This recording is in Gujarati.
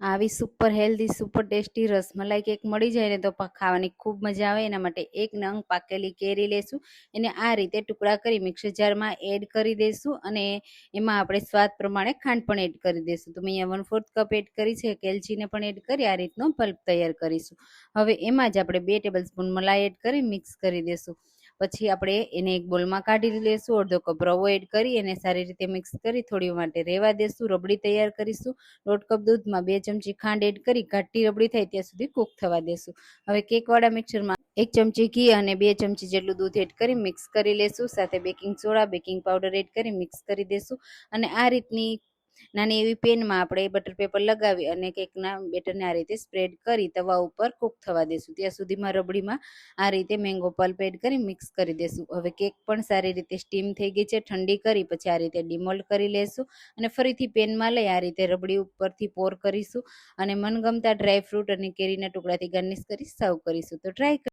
આવી super healthy super tasty rasmalai cake મળી જાય ને તો ખાવાની ખૂબ મજા આવે. એના માટે એક નંગ પાકેલી કેરી લેશું. એને આ રીતે ટુકડા કરી મિક્સર જારમાં એડ કરી દઈશું અને એમાં આપણે સ્વાદ પ્રમાણે ખાંડ પણ એડ કરી દઈશું તો મેં અહીંયા વન ફોર્થ કપ એડ કરી છે. કેલચીને પણ એડ કરી, આ રીતનો પલ્પ તૈયાર કરીશું. હવે એમાં જ આપણે બે ટેબલ સ્પૂન મલાઈ એડ કરી મિક્સ કરી દઈશું પછી આપણે એને એક બોલમાં કાઢી લેશું, અડધો કપ રવો એડ કરી એને સારી રીતે મિક્સ કરી થોડી માટે રહેવા દેશું, રબડી તૈયાર કરીશું. દોઢ કપ દૂધમાં બે ચમચી ખાંડ એડ કરી ઘાટી રબડી થાય ત્યાં સુધી કૂક થવા દેશું. હવે કેકવાળા મિક્સરમાં એક ચમચી ઘી અને બે ચમચી જેટલું દૂધ એડ કરી મિક્સ કરી લેશું. સાથે baking soda baking powder add કરી મિક્સ કરી દેશું. અને આ રીતની નાની એવી પેનમાં આપણે બટર પેપર લગાવી અને કેકના બેટરને આ રીતે સ્પ્રેડ કરી તવા ઉપર કૂક થવા દેશું. ત્યાં સુધીમાં રબડીમાં આ રીતે મેંગો પલ્પ એડ કરી મિક્સ કરી દેશું. હવે કેક પણ સારી રીતે સ્ટીમ થઈ ગઈ છે, ઠંડી કરી, પછી આ રીતે ડિમોલ્ડ કરી લેશું અને ફરીથી પેનમાં લઈ આ રીતે રબડી ઉપરથી પોર કરીશું અને મનગમતા ડ્રાય ફ્રૂટ અને કેરીના ટુકડાથી ગાર્નિશ કરી સર્વ કરીશું. તો ટ્રાય